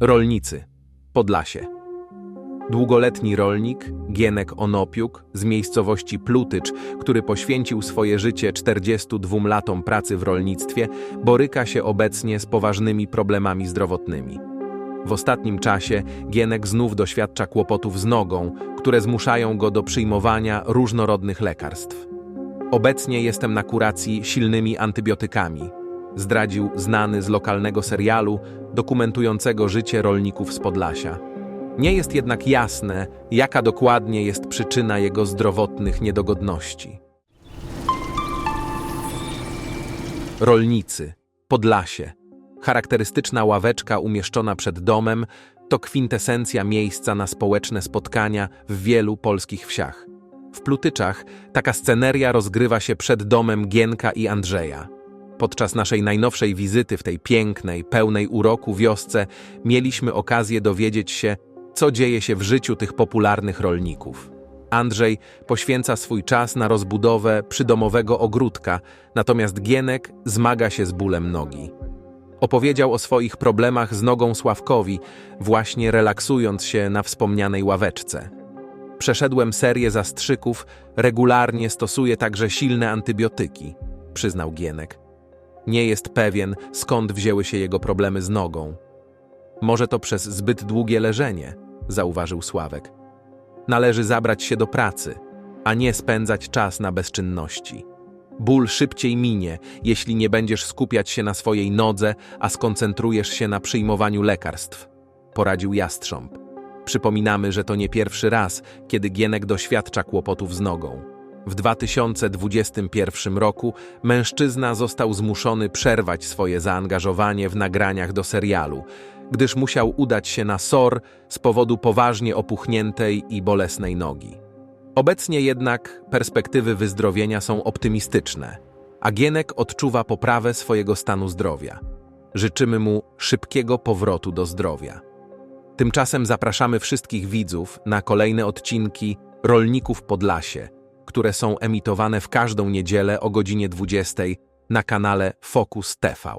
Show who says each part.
Speaker 1: Rolnicy. Podlasie. Długoletni rolnik, Gienek Onopiuk, z miejscowości Plutycz, który poświęcił swoje życie 42 latom pracy w rolnictwie, boryka się obecnie z poważnymi problemami zdrowotnymi. W ostatnim czasie Gienek znów doświadcza kłopotów z nogą, które zmuszają go do przyjmowania różnorodnych lekarstw. Obecnie jestem na kuracji silnymi antybiotykami, zdradził znany z lokalnego serialu dokumentującego życie rolników z Podlasia. Nie jest jednak jasne, jaka dokładnie jest przyczyna jego zdrowotnych niedogodności. Rolnicy, Podlasie. Charakterystyczna ławeczka umieszczona przed domem to kwintesencja miejsca na społeczne spotkania w wielu polskich wsiach. W Plutyczach taka sceneria rozgrywa się przed domem Gienka i Andrzeja. Podczas naszej najnowszej wizyty w tej pięknej, pełnej uroku wiosce mieliśmy okazję dowiedzieć się, co dzieje się w życiu tych popularnych rolników. Andrzej poświęca swój czas na rozbudowę przydomowego ogródka, natomiast Gienek zmaga się z bólem nogi. Opowiedział o swoich problemach z nogą Sławkowi, właśnie relaksując się na wspomnianej ławeczce. Przeszedłem serię zastrzyków, regularnie stosuję także silne antybiotyki, przyznał Gienek. Nie jest pewien, skąd wzięły się jego problemy z nogą. Może to przez zbyt długie leżenie, zauważył Sławek. Należy zabrać się do pracy, a nie spędzać czas na bezczynności. Ból szybciej minie, jeśli nie będziesz skupiać się na swojej nodze, a skoncentrujesz się na przyjmowaniu lekarstw, poradził Jastrząb. Przypominamy, że to nie pierwszy raz, kiedy Gienek doświadcza kłopotów z nogą. W 2021 roku mężczyzna został zmuszony przerwać swoje zaangażowanie w nagraniach do serialu, gdyż musiał udać się na SOR z powodu poważnie opuchniętej i bolesnej nogi. Obecnie jednak perspektywy wyzdrowienia są optymistyczne, a Gienek odczuwa poprawę swojego stanu zdrowia. Życzymy mu szybkiego powrotu do zdrowia. Tymczasem zapraszamy wszystkich widzów na kolejne odcinki Rolników Podlasie, które są emitowane w każdą niedzielę o godzinie 20 na kanale Focus TV.